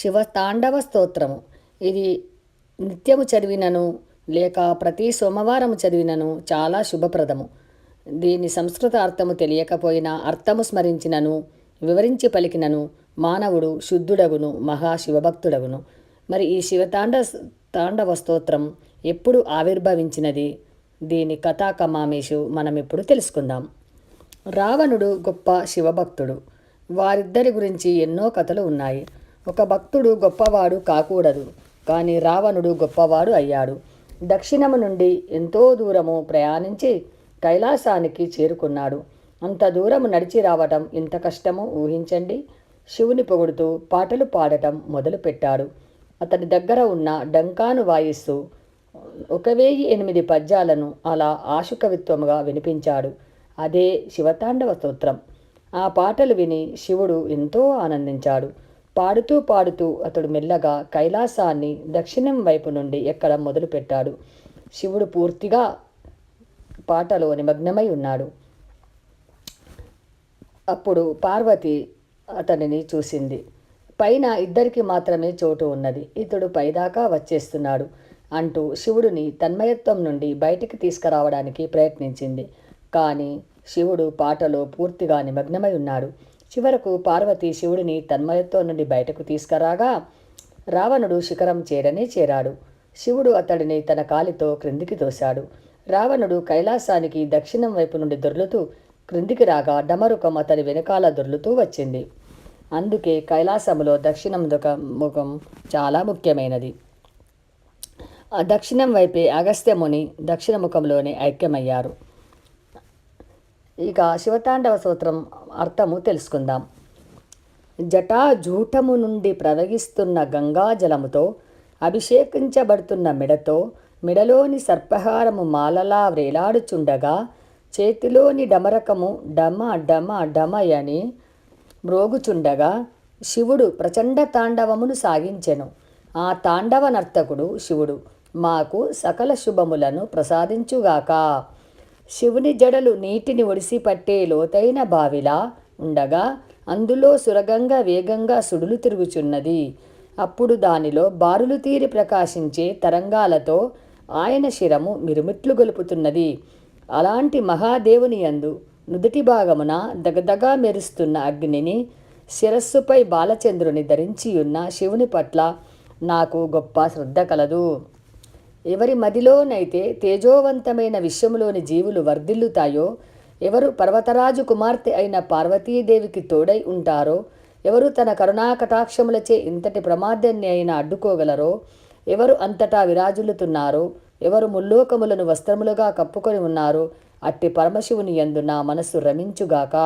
శివ తాండవ స్తోత్రము ఇది నిత్యము చదివినను లేక ప్రతి సోమవారం చదివినను చాలా శుభప్రదము. దీని సంస్కృత అర్థము తెలియకపోయినా అర్థము స్మరించినను వివరించి పలికినను మానవుడు శుద్ధుడగును మహాశివభక్తుడగును మరి ఈ శివతాండ తాండవ స్తోత్రం ఎప్పుడు ఆవిర్భవించినది? దీని కథా కమామేషు మనం ఇప్పుడు తెలుసుకుందాం. రావణుడు గొప్ప శివభక్తుడు. వారిద్దరి గురించి ఎన్నో కథలు ఉన్నాయి. ఒక భక్తుడు గొప్పవాడు కాకూడదు కానీ రావణుడు గొప్పవాడు అయ్యాడు. దక్షిణము నుండి ఎంతో దూరము ప్రయాణించి కైలాసానికి చేరుకున్నాడు. అంత దూరము నడిచి రావటం ఇంత కష్టమో ఊహించండి. శివుని పొగుడుతూ పాటలు పాడటం మొదలుపెట్టాడు. అతని దగ్గర ఉన్న డంకాను వాయిస్తూ ఒక వెయ్యి ఎనిమిది పద్యాలను అలా ఆశుకవిత్వముగా వినిపించాడు. అదే శివతాండవ స్తోత్రం. ఆ పాటలు విని శివుడు ఎంతో ఆనందించాడు. పాడుతూ పాడుతూ అతడు మెల్లగా కైలాసాన్ని దక్షిణం వైపు నుండి ఎక్కడం మొదలుపెట్టాడు. శివుడు పూర్తిగా పాటలో నిమగ్నమై ఉన్నాడు. అప్పుడు పార్వతి అతనిని చూసింది. పైన ఇద్దరికి మాత్రమే చోటు ఉన్నది. ఇతడు పైదాకా వచ్చేస్తున్నాడు అంటూ శివుడిని తన్మయత్వం నుండి బయటికి తీసుకురావడానికి ప్రయత్నించింది. కానీ శివుడు పాటలో పూర్తిగా నిమగ్నమై ఉన్నాడు. చివరకు పార్వతి శివుడిని తన్మయత్వం నుండి బయటకు తీసుకురాగా రావణుడు శిఖరం చేరనే చేరాడు. శివుడు అతడిని తన కాలితో క్రిందికి తోశాడు. రావణుడు కైలాసానికి దక్షిణం వైపు నుండి దొర్లుతూ క్రిందికి రాగా డమరుకం అతని వెనకాల దొర్లుతూ వచ్చింది. అందుకే కైలాసములో దక్షిణం ముఖం చాలా ముఖ్యమైనది. దక్షిణం వైపే అగస్త్యముని దక్షిణ ముఖంలోనే ఐక్యమయ్యారు. ఇక శివతాండవ సూత్రం అర్థము తెలుసుకుందాం. జటాజూటము నుండి ప్రవహిస్తున్న గంగాజలముతో అభిషేకించబడుతున్న మెడతో మెడలోని సర్పహారము మాలలా వ్రేలాడుచుండగా చేతిలోని డమరకము డమ డమ డమయని మ్రోగుచుండగా శివుడు ప్రచండ తాండవమును సాగించెను. ఆ తాండవ నర్తకుడు శివుడు మాకు సకల శుభములను ప్రసాదించుగాక. శివుని జడలు నీటిని ఒడిసి పట్టే లోతైన బావిలా ఉండగా అందులో సురగంగా వేగంగా సుడులు తిరుగుచున్నది. అప్పుడు దానిలో బారులు తీరి ప్రకాశించే తరంగాలతో ఆయన శిరము మిరుమిట్లు గొలుపుతున్నది. అలాంటి మహాదేవుని యందు నుదుటి భాగమున దగదగా మెరుస్తున్న అగ్నిని శిరస్సుపై బాలచంద్రుని ధరించియున్న శివుని పట్ల నాకు గొప్ప శ్రద్ధ కలదు. ఎవరి మదిలోనైతే తేజోవంతమైన విశ్వములోని జీవులు వర్ధిల్లుతాయో ఎవరు పర్వతరాజు కుమార్తె అయిన పార్వతీదేవికి తోడై ఉంటారో ఎవరు తన కరుణాకటాక్షములచే ఇంతటి ప్రమాదాన్ని అయినా అడ్డుకోగలరో ఎవరు అంతటా విరాజులుతున్నారో ఎవరు ముల్లోకములను వస్త్రములుగా కప్పుకొని ఉన్నారో అట్టి పరమశివుని యందు నా మనస్సు రమించుగాక.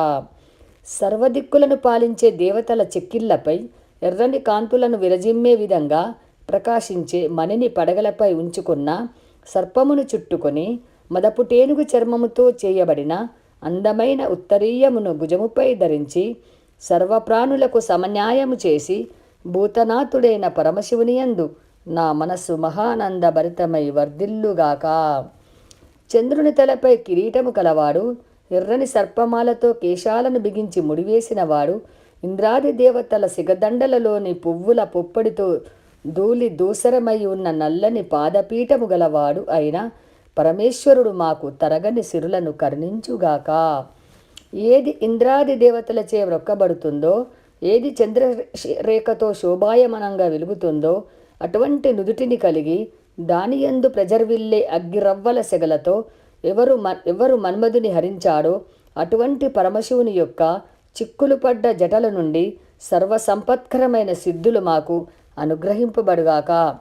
సర్వదిక్కులను పాలించే దేవతల చెక్కిళ్ళపై ఎర్రని కాంతులను విరజిమ్మే విధంగా ప్రకాశించే మణిని పడగలపై ఉంచుకున్న సర్పమును చుట్టుకొని మదపుటేనుగు చర్మముతో చేయబడిన అందమైన ఉత్తరీయమును భుజముపై ధరించి సర్వప్రాణులకు సమన్యాయము చేసి భూతనాథుడైన పరమశివునియందు నా మనస్సు మహానంద భరితమై వర్ధిల్లుగాక. చంద్రుని తలపై కిరీటము కలవాడు ఎర్రని సర్పమాలతో కేశాలను బిగించి ముడివేసినవాడు ఇంద్రాది దేవతల సిగదండలలోని పువ్వుల పొప్పడితో ధూళి దూసరమై ఉన్న నల్లని పాదపీఠము గలవాడు అయిన పరమేశ్వరుడు మాకు తరగని సిరులను కరుణించుగాక. ఏది ఇంద్రాది దేవతలచే వ్రొక్కబడుతుందో ఏది చంద్రరేఖతో శోభాయమనంగా వెలుగుతుందో అటువంటి నుదుటిని కలిగి దాని యందు ప్రజర్విల్లే అగ్గిరవ్వల సెగలతో ఎవరు మ ఎవరు మన్మధుని హరించాడో అటువంటి పరమశివుని యొక్క చిక్కులు పడ్డ జటల నుండి సర్వసంపత్కరమైన సిద్ధులు మాకు అనుగ్రహింపబడుగాక.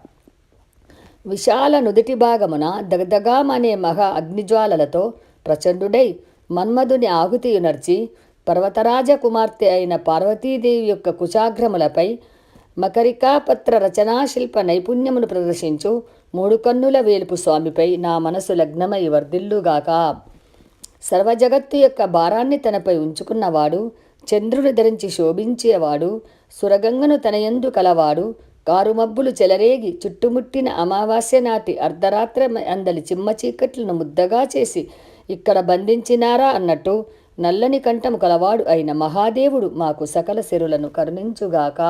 విశాల నుదుటి భాగమున దగదగామనే మహా అగ్నిజ్వాలలతో ప్రచండుడై మన్మధుని ఆహుతియునర్చి పర్వతరాజ కుమార్తె అయిన పార్వతీదేవి యొక్క కుచాగ్రములపై మకరికాపత్ర రచనా శిల్ప నైపుణ్యమును ప్రదర్శించు మూడు కన్నుల వేలుపు స్వామిపై నా మనసు లగ్నమై వర్ధిల్లుగాక. సర్వజగత్తు యొక్క భారాన్ని తనపై ఉంచుకున్నవాడు చంద్రుడు ధరించి శోభించేవాడు సురగంగను తనయందు కలవాడు కారుమబ్బులు చెలరేగి చుట్టుముట్టిన అమావాస్య నాటి అర్ధరాత్ర అందలి చిమ్మ చీకట్లను ముద్దగా చేసి ఇక్కడ బంధించినారా? అన్నట్టు నల్లని కంఠము కలవాడు అయిన మహాదేవుడు మాకు సకల శిరులను కరుణించుగాక.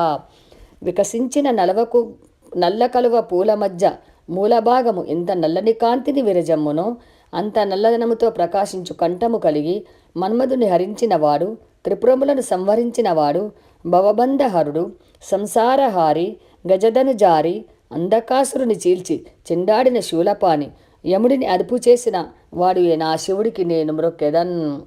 వికసించిన నలవకు నల్ల కలువ పూల మధ్య మూలభాగము ఎంత నల్లని కాంతిని విరజమ్మునో అంత నల్లదనముతో ప్రకాశించు కంఠము కలిగి మన్మధుని హరించినవాడు త్రిపురములను సంవరించినవాడు భవబంధహరుడు సంసారహారి గజదను జారి అంధకాసురుని చీల్చి చెండాడిన శూలపాని యముడిని అదుపు చేసిన వాడు నా శివుడికి నేను మ్రొక్కెదన్.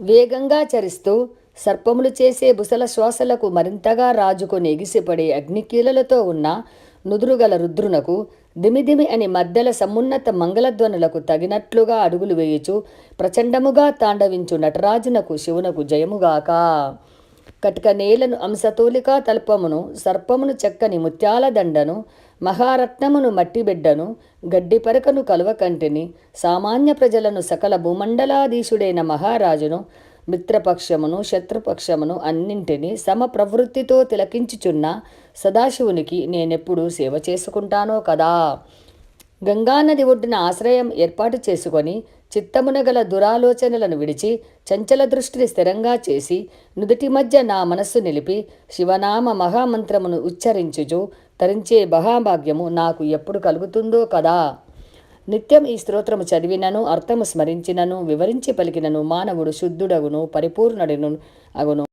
వేగంగా చరిస్తూ సర్పములు చేసే బుసల శ్వాసలకు మరింతగా రాజుకొని ఎగిసిపడే అగ్నికీలలతో ఉన్న నుదురుగల రుద్రునకు దిమిదిమి అని మధ్యల సమున్నత మంగళధ్వనులకు తగినట్లుగా అడుగులు వేయుచు ప్రచండముగా తాండవించు నటరాజునకు శివునకు జయముగాక. కటిక నేలను అంశతూలికా తల్పమును సర్పమును చెక్కని ముత్యాల దండను మహారత్నమును మట్టిబిడ్డను గడ్డి పరకను కలువకంటిని సామాన్య ప్రజలను సకల భూమండలాధీశుడైన మహారాజును మిత్రపక్షమును శత్రుపక్షమును అన్నింటినీ సమ ప్రవృత్తితో తిలకించుచున్న సదాశివునికి నేనెప్పుడు సేవ చేసుకుంటానో కదా? గంగానది ఒడ్డున ఆశ్రయం ఏర్పాటు చేసుకొని చిత్తమున గల దురాలోచనలను విడిచి చంచల దృష్టిని స్థిరంగా చేసి నుదుటి మధ్య నా మనస్సు నిలిపి శివనామ మహామంత్రమును ఉచ్చరించుచు తరించే మహాభాగ్యము నాకు ఎప్పుడు కలుగుతుందో కదా? నిత్యం ఈ స్తోత్రము చదివినను అర్థము స్మరించినను వివరించి పలికినను మానవుడు శుద్ధుడగును పరిపూర్ణుడిను అగును